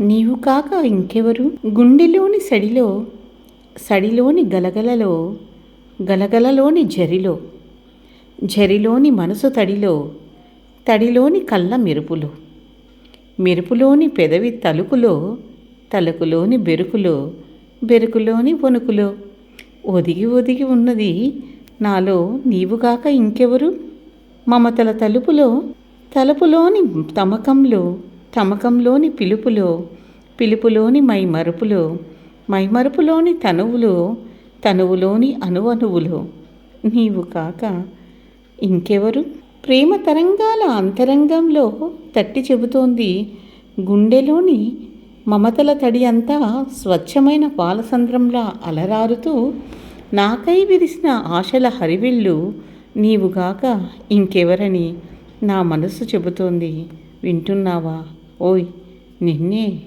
నీవు కాక ఇంకెవరు? గుండెలోని సడిలో సడిలోని గలగలలో గలగలలోని జరిలో జరిలోని మనసు తడిలో తడిలోని కళ్ళ మెరుపులో మెరుపులోని పెదవి తలుకులో తలుకులోని బెరుకులో బెరుకులోని వణుకులో ఒదిగి ఒదిగి ఉన్నది నాలో నీవుగాక ఇంకెవరు? మమతల తలుపులో తలుపులోని తమకంలో తమకంలోని పిలుపులో పిలుపులోని మై మరుపులో మైమరుపులోని తనువులో తనువులోని అణువణువులో నీవు కాక ఇంకెవరు? ప్రేమ తరంగాల అంతరంగంలో తట్టి చెబుతోంది గుండెలోని మమతల తడి అంతా స్వచ్ఛమైన పాలసంద్రంలా అలరారుతూ నాకై విరిసిన ఆశల హరివిల్లు నీవుగాక ఇంకెవరని నా మనసు చెబుతోంది. వింటున్నావా? ой, ні, ні.